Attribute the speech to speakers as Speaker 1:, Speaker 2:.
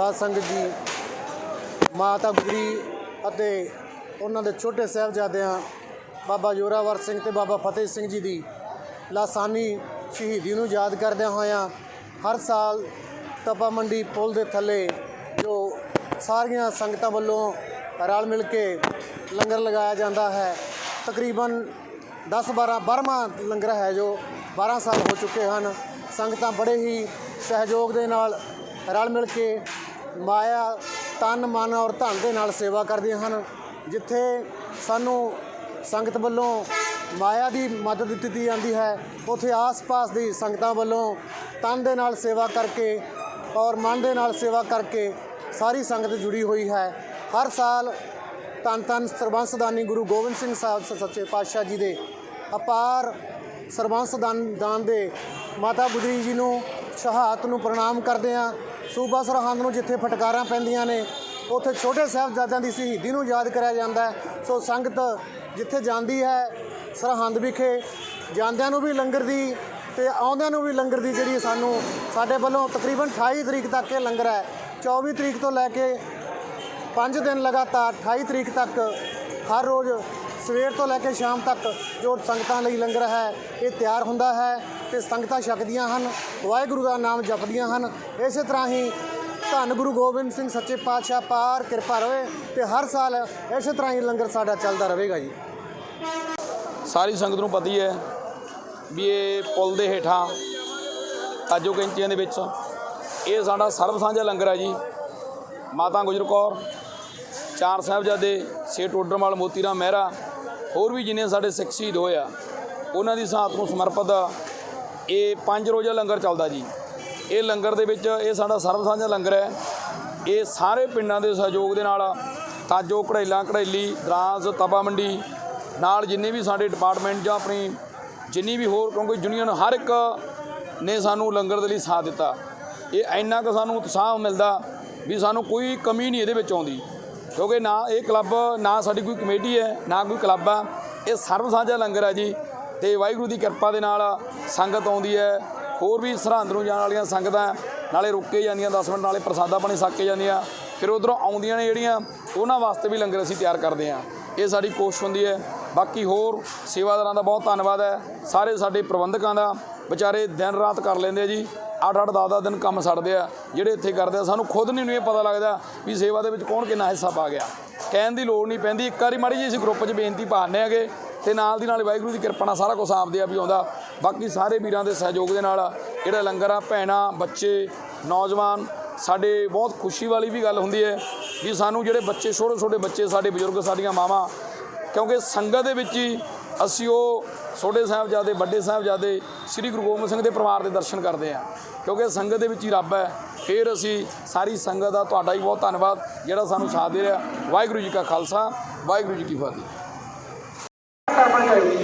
Speaker 1: ਸਾਧ ਸੰਗਤ ਜੀ, ਮਾਤਾ ਗੁਰੀ ਅਤੇ ਉਹਨਾਂ ਦੇ ਛੋਟੇ ਸਾਹਿਬਜ਼ਾਦਿਆਂ, ਬਾਬਾ ਜੋਰਾਵਰ ਸਿੰਘ ਤੇ ਬਾਬਾ ਫਤਿਹ ਸਿੰਘ ਜੀ ਦੀ ਲਾਸਾਨੀ ਸ਼ਹੀਦੀ ਨੂੰ ਯਾਦ ਕਰਦਿਆਂ ਹੋਇਆਂ ਹਰ ਸਾਲ ਤਪਾ ਮੰਡੀ ਪੁਲ ਦੇ ਥੱਲੇ ਜੋ ਸਾਰੀਆਂ ਸੰਗਤਾਂ ਵੱਲੋਂ ਰਲ ਮਿਲ ਕੇ ਲੰਗਰ ਲਗਾਇਆ ਜਾਂਦਾ ਹੈ, ਤਕਰੀਬਨ 10 12 12ਵਾਂ ਲੰਗਰ ਹੈ ਜੋ 12 ਸਾਲ ਹੋ ਚੁੱਕੇ ਹਨ। ਸੰਗਤਾਂ ਬੜੇ ਹੀ ਸਹਿਯੋਗ ਦੇ ਨਾਲ ਰਲ ਮਿਲ ਕੇ ਮਾਇਆ, ਤਨ, ਮਨ ਔਰ ਧਨ ਦੇ ਨਾਲ ਸੇਵਾ ਕਰਦੀਆਂ ਹਨ, ਜਿੱਥੇ ਸਾਨੂੰ ਸੰਗਤ ਵੱਲੋਂ ਮਾਇਆ ਦੀ ਮਦਦ ਦਿੱਤੀ ਜਾਂਦੀ ਹੈ, ਉਥੇ ਆਸ-ਪਾਸ ਦੀ ਸੰਗਤਾਂ ਵੱਲੋਂ ਤਨ ਦੇ ਨਾਲ ਸੇਵਾ ਕਰਕੇ ਔਰ ਮਨ ਦੇ ਨਾਲ ਸੇਵਾ ਕਰਕੇ ਸਾਰੀ ਸੰਗਤ ਜੁੜੀ ਹੋਈ ਹੈ। ਹਰ ਸਾਲ ਧੰਨ ਧੰਨ ਸਰਬੰਸਦਾਨੀ ਗੁਰੂ ਗੋਬਿੰਦ ਸਿੰਘ ਸਾਹਿਬ ਸੱਚੇ ਪਾਤਸ਼ਾਹ ਜੀ ਦੇ ਅਪਾਰ ਸਰਬੰਸ ਦਾਨ ਦਾਨ ਦੇ ਮਾਤਾ ਗੁਜਰੀ ਜੀ ਨੂੰ ਸ਼ਹਾਦਤ ਨੂੰ ਪ੍ਰਣਾਮ ਕਰਦੇ ਹਾਂ। ਸੂਬਾ ਸਰਹੰਦ ਨੂੰ ਜਿੱਥੇ ਫਟਕਾਰਾਂ ਪੈਂਦੀਆਂ ਨੇ, ਉੱਥੇ ਛੋਟੇ ਸਾਹਿਬਜ਼ਾਦਿਆਂ ਦੀ ਸ਼ਹੀਦੀ ਨੂੰ ਯਾਦ ਕਰਿਆ ਜਾਂਦਾ ਹੈ। ਸੋ ਸੰਗਤ ਜਿੱਥੇ ਜਾਂਦੀ ਹੈ, ਸਰਹੰਦ ਵਿਖੇ, ਜਾਂਦਿਆਂ ਨੂੰ ਵੀ ਲੰਗਰ ਦੀ ਤੇ ਆਉਂਦਿਆਂ ਨੂੰ ਵੀ ਲੰਗਰ ਦੀ ਜਿਹੜੀ ਸਾਨੂੰ ਸਾਡੇ ਵੱਲੋਂ ਤਕਰੀਬਨ 28 ਤਰੀਕ ਤੱਕ ਇਹ ਲੰਗਰ ਹੈ। 24 ਤਰੀਕ ਤੋਂ ਲੈ ਕੇ 5 ਦਿਨ ਲਗਾਤਾਰ 28 ਤਰੀਕ ਤੱਕ ਹਰ ਰੋਜ਼ ਸਵੇਰ ਤੋਂ ਲੈ ਕੇ ਸ਼ਾਮ ਤੱਕ ਜੋ ਸੰਗਤਾਂ ਲਈ ਲੰਗਰ ਹੈ, ਇਹ ਤਿਆਰ ਹੁੰਦਾ ਹੈ। ਤੇ ਸੰਗਤਾਂ ਛਕਦੀਆਂ ਹਨ, ਵਾਹਿਗੁਰੂ ਦਾ ਨਾਮ ਜਪਦੀਆਂ ਹਨ। ਇਸੇ ਤਰ੍ਹਾਂ ਹੀ ਧੰਨ ਗੁਰੂ ਗੋਬਿੰਦ ਸਿੰਘ ਸੱਚੇ ਪਾਤਸ਼ਾਹ, ਪਾਰ ਕਿਰਪਾ ਰਵੇ ਤੇ ਹਰ ਸਾਲ ਇਸੇ ਤਰ੍ਹਾਂ ਹੀ ਲੰਗਰ ਸਾਡਾ ਚੱਲਦਾ ਰਹੇਗਾ ਜੀ।
Speaker 2: ਸਾਰੀ ਸੰਗਤ ਨੂੰ ਪਤੀ ਹੈ ਵੀ ਇਹ ਪੁਲ ਦੇ ਹੇਠਾਂ, ਤਾਜੋ ਕੈਂਚੀਆਂ ਦੇ ਵਿੱਚ, ਇਹ ਸਾਡਾ ਸਰਬ ਸਾਂਝਾ ਲੰਗਰ ਹੈ ਜੀ। ਮਾਤਾ ਗੁਜਰ ਕੌਰ, ਚਾਰ ਸਾਹਿਬਜ਼ਾਦੇ, ਸੇਠ ਟੋਡਰਮਲ ਮੋਤੀ ਰਾਮ ਮਹਿਰਾ, ਹੋਰ ਵੀ ਜਿੰਨੇ ਸਾਡੇ ਸਿੱਖ ਸ਼ਹੀਦ ਹੋਏ ਆ, ਉਹਨਾਂ ਦੀ ਸਾਥ ਨੂੰ ਸਮਰਪਿਤ ਇਹ ਪੰਜ ਰੋਜ਼ਾ ਲੰਗਰ ਚੱਲਦਾ ਜੀ। ਇਹ ਲੰਗਰ ਦੇ ਵਿੱਚ ਇਹ ਸਾਡਾ ਸਰਬ ਸਾਂਝਾ ਲੰਗਰ ਹੈ। ਇਹ ਸਾਰੇ ਪਿੰਡਾਂ ਦੇ ਸਹਿਯੋਗ ਦੇ ਨਾਲ ਤਾਂ ਜੋ ਕੜੇਲਾ ਕੜੇਲੀ ਦਰਾਸ ਤਬਾ ਮੰਡੀ ਨਾਲ ਜਿੰਨੇ ਵੀ ਸਾਡੇ ਡਿਪਾਰਟਮੈਂਟ ਜਾਂ ਆਪਣੀ ਜਿੰਨੀ ਵੀ ਹੋਰ ਕਿਉਂਕਿ ਯੂਨੀਅਨ ਹਰ ਇੱਕ ਨੇ ਸਾਨੂੰ ਲੰਗਰ ਦੇ ਲਈ ਸਾਥ ਦਿੱਤਾ। ਇਹ ਇੰਨਾ ਕੁ ਸਾਨੂੰ ਉਤਸ਼ਾਹ ਮਿਲਦਾ ਵੀ ਸਾਨੂੰ ਕੋਈ ਕਮੀ ਨਹੀਂ ਇਹਦੇ ਵਿੱਚ ਆਉਂਦੀ। ਕਿਉਂਕਿ ਨਾ ਇਹ ਕਲੱਬ ਨਾ ਸਾਡੀ ਕੋਈ ਕਮੇਟੀ ਹੈ, ਨਾ ਕੋਈ ਕਲੱਬ ਆ। ਇਹ ਸਰਬ ਸਾਂਝਾ ਲੰਗਰ ਹੈ ਜੀ। ਤੇ ਵਾਹਿਗੁਰੂ ਦੀ ਕਿਰਪਾ ਦੇ ਨਾਲ ਸੰਗਤ ਆਉਂਦੀ ਹੈ। ਹੋਰ ਵੀ ਸਰਹੰਦ ਨੂੰ ਜਾਣ ਵਾਲੀਆਂ ਸੰਗਤਾਂ ਨਾਲੇ ਰੁੱਕੇ ਜਾਂਦੀਆਂ 10 ਮਿੰਟ ਨਾਲੇ ਪ੍ਰਸਾਦਾ ਪਾਣੀ ਛੱਕ ਕੇ ਜਾਂਦੀਆਂ। ਫਿਰ ਉਧਰੋਂ ਆਉਂਦੀਆਂ ਨੇ ਜਿਹੜੀਆਂ, ਉਹਨਾਂ ਵਾਸਤੇ ਵੀ ਲੰਗਰ ਅਸੀਂ ਤਿਆਰ ਕਰਦੇ ਹਾਂ। ਇਹ ਸਾਡੀ ਕੋਸ਼ਿਸ਼ ਹੁੰਦੀ ਹੈ। ਬਾਕੀ ਹੋਰ ਸੇਵਾਦਾਰਾਂ ਦਾ ਬਹੁਤ ਧੰਨਵਾਦ ਹੈ। ਸਾਰੇ ਸਾਡੇ ਪ੍ਰਬੰਧਕਾਂ ਦਾ। ਵਿਚਾਰੇ ਦਿਨ ਰਾਤ ਕਰ ਲੈਂਦੇ ਆ ਜੀ। 8-8 10-10 ਦਿਨ ਕੰਮ ਛੱਡਦੇ ਆ। ਜਿਹੜੇ ਇੱਥੇ ਕਰਦੇ ਆ, ਸਾਨੂੰ ਖੁਦ ਨਹੀਂ ਨੂੰ ਇਹ ਪਤਾ ਲੱਗਦਾ ਵੀ ਸੇਵਾ ਦੇ ਵਿੱਚ ਕੌਣ ਕਿੰਨਾ ਹਿੱਸਾ ਪਾ ਗਿਆ। ਕਹਿਣ ਦੀ ਲੋੜ ਨਹੀਂ ਪੈਂਦੀ। ਇੱਕ ਵਾਰੀ ਮਾੜੀ ਜੀ ਅਸੀਂ ਗਰੁੱਪ 'ਚ ਬੇਨਤੀ ਪਾਉਂਦੇ ਆਗੇ। ਤੇ ਨਾਲ ਦੀ ਨਾਲ ਵਾਹਿਗੁਰੂ ਦੀ ਕਿਰਪਾ ਨਾਲ ਸਾਰਾ ਕੁਝ ਆਪਦੇ ਆਪ ਹੀ ਆਉਂਦਾ। ਬਾਕੀ ਸਾਰੇ ਵੀਰਾਂ ਦੇ ਸਹਿਯੋਗ ਦੇ ਨਾਲ ਜਿਹੜਾ ਲੰਗਰ ਆ, ਭੈਣਾਂ, ਬੱਚੇ, ਨੌਜਵਾਨ, ਸਾਡੇ ਬਹੁਤ ਖੁਸ਼ੀ ਵਾਲੀ ਵੀ ਗੱਲ ਹੁੰਦੀ ਹੈ ਵੀ ਸਾਨੂੰ ਜਿਹੜੇ ਬੱਚੇ ਛੋਟੇ ਛੋਟੇ ਬੱਚੇ, ਸਾਡੇ ਬਜ਼ੁਰਗ, ਸਾਡੀਆਂ ਮਾਵਾਂ, ਕਿਉਂਕਿ ਸੰਗਤ ਦੇ ਵਿੱਚ ਹੀ ਅਸੀਂ ਉਹ ਛੋਟੇ ਸਾਹਿਬਜ਼ਾਦੇ, ਵੱਡੇ ਸਾਹਿਬਜ਼ਾਦੇ, ਸ੍ਰੀ ਗੁਰੂ ਗੋਬਿੰਦ ਸਿੰਘ ਦੇ ਪਰਿਵਾਰ ਦੇ ਦਰਸ਼ਨ ਕਰਦੇ ਹਾਂ। ਕਿਉਂਕਿ ਸੰਗਤ ਦੇ ਵਿੱਚ ਹੀ ਰੱਬ ਹੈ, ਫਿਰ ਅਸੀਂ ਸਾਰੀ ਸੰਗਤ ਦਾ ਤੁਹਾਡਾ ਹੀ ਬਹੁਤ ਧੰਨਵਾਦ ਜਿਹੜਾ ਸਾਨੂੰ ਸਾਥ ਦੇ ਰਿਹਾ। ਵਾਹਿਗੁਰੂ ਜੀ ਕਾ ਖਾਲਸਾ, ਵਾਹਿਗੁਰੂ ਜੀ ਕੀ ਫਤਿਹ।
Speaker 3: કર્યું